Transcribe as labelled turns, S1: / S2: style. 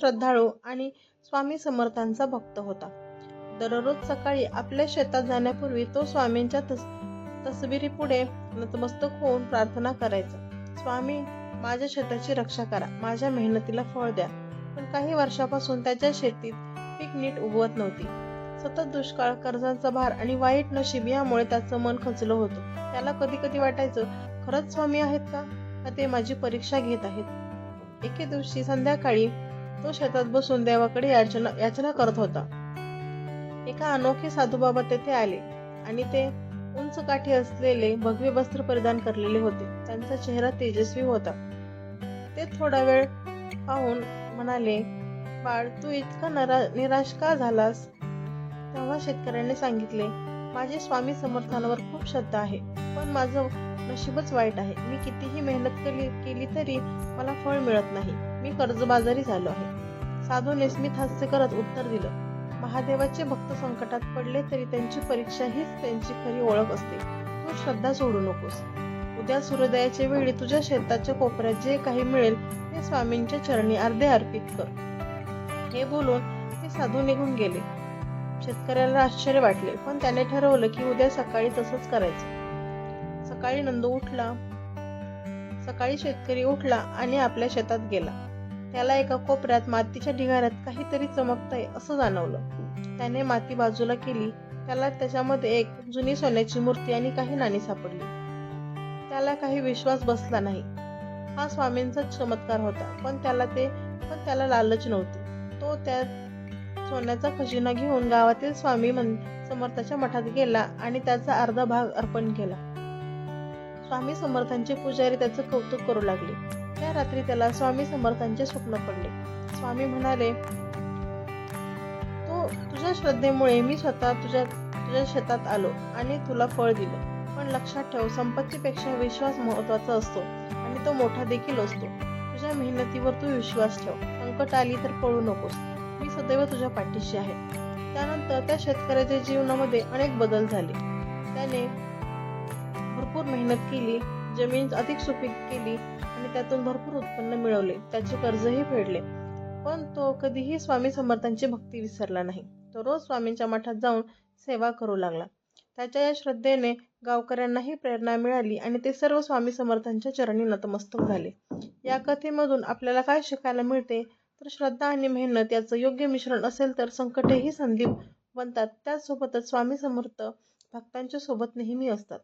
S1: श्रद्धाळू आणि स्वामी समर्थांचा भक्त होता. दररोज सकाळी आपल्या शेतात जाण्यापूर्वी तो स्वामींच्या तस तसबिरीपुढे नतमस्तक होऊन प्रार्थना करायचा. स्वामी माझ्या शेताची रक्षा करा. माझ्या मेहनतीला फळ द्या. पण काही वर्षापासून त्याच्या शेतीत पीक नीट उगवत नव्हती. सतत दुष्काळ कर्जांचा भार आणि वाईट नशीब यामुळे त्याचं मन खचलं होतं. त्याला कधी कधी वाटायचं खरंच स्वामी आहेत का? का ते माझी परीक्षा घेत आहेत? एके दिवशी संध्याकाळी तो शेतात बसून देवाकडे याचना याचना करत होता. एका अनोखे साधूबाबा तेथे आले आणि ते उंच काठी असलेले भगवे वस्त्र परिधान करलेले होते. त्यांचा चेहरा तेजस्वी होता. ते थोडा वेळ पाहून म्हणाले बाळ तू इतका नरा निराश का झालास? तेव्हा शेतकऱ्याने सांगितले माझे स्वामी समर्थांवर खूप श्रद्धा आहे पण माझं नशीबच वाईट आहे. मी कितीही मेहनत केली केली तरी मला फळ मिळत नाही. मी कर्जबाजारी झालो आहे. साधूने स्मित हास्य करत उत्तर दिलं. महादेवाचे भक्त संकटात पडले तरी त्यांची परीक्षा हीच त्यांची खरी ओळख असते. तू श्रद्धा सोडू नकोस. उद्या सूर्योदयाच्या वेळी तुझ्या शेताच्या कोपऱ्यात जे काही मिळेल ते स्वामींच्या चरणी अर्धे अर्पित कर. हे बोलून ते साधू निघून गेले. शेतकऱ्याला आश्चर्य वाटले पण त्याने ठरवलं की उद्या सकाळी तसंच करायचं. सकाळी नंदू उठला. सकाळी शेतकरी उठला आणि आपल्या शेतात गेला. त्याला एका कोपऱ्यात मातीच्या ढिगाऱ्यात काहीतरी चमकतंय असं जाणवलं. त्याने माती बाजूला केली. त्याला त्याच्यामध्ये एक जुनी सोन्याची मूर्ती आणि काही नाणी सापडली. त्याला काही विश्वास बसला नाही. हा स्वामींचा चमत्कार होता पण त्याला ते पण त्याला लालच नव्हती. तो त्या सोन्याचा खजिना घेऊन गावातील स्वामी मन- समर्थाच्या मठात गेला आणि त्याचा अर्धा भाग अर्पण केला. स्वामी समर्थांचे पुजारी त्याचं कौतुक करू लागले. त्या रात्री त्याला स्वामी समर्थांचे स्वप्न पडले. स्वामी म्हणाले तो तुझ्या श्रद्धेमुळे मी स्वतः तुझ्या तुझ्या शेतात आलो आणि तुला फळ दिलं. पण लक्षात ठेव संपत्तीपेक्षा विश्वास महत्त्वाचा असतो आणि तो मोठा देखील असतो. तुझ्या मेहनतीवर तू विश्वास ठेव. संकट आली तर पळू नकोस. मी सदैव तुझ्या पाठीशी आहे. त्यानंतर त्या शेतकऱ्याच्या जीवनामध्ये अनेक बदल झाले. त्याने भरपूर मेहनत केली जमीन अधिक सुपीक केली आणि त्यातून भरपूर उत्पन्न मिळवले त्याचे कर्जही फेडले. पण तो कधीही स्वामी समर्थांची भक्ती विसरला नाही. तो रोज स्वामींच्या मठात जाऊन सेवा करू लागला. त्याच्या या श्रद्धेने गावकऱ्यांनाही प्रेरणा मिळाली आणि ते सर्व स्वामी समर्थांच्या चरणी नतमस्तक झाले. या कथेमधून आपल्याला काय शिकायला मिळते? तर श्रद्धा आणि मेहनत याचं योग्य मिश्रण असेल तर संकटेही संधी बनतात. त्याचसोबतच स्वामी समर्थ भक्तांच्या सोबत नेहमी असतात.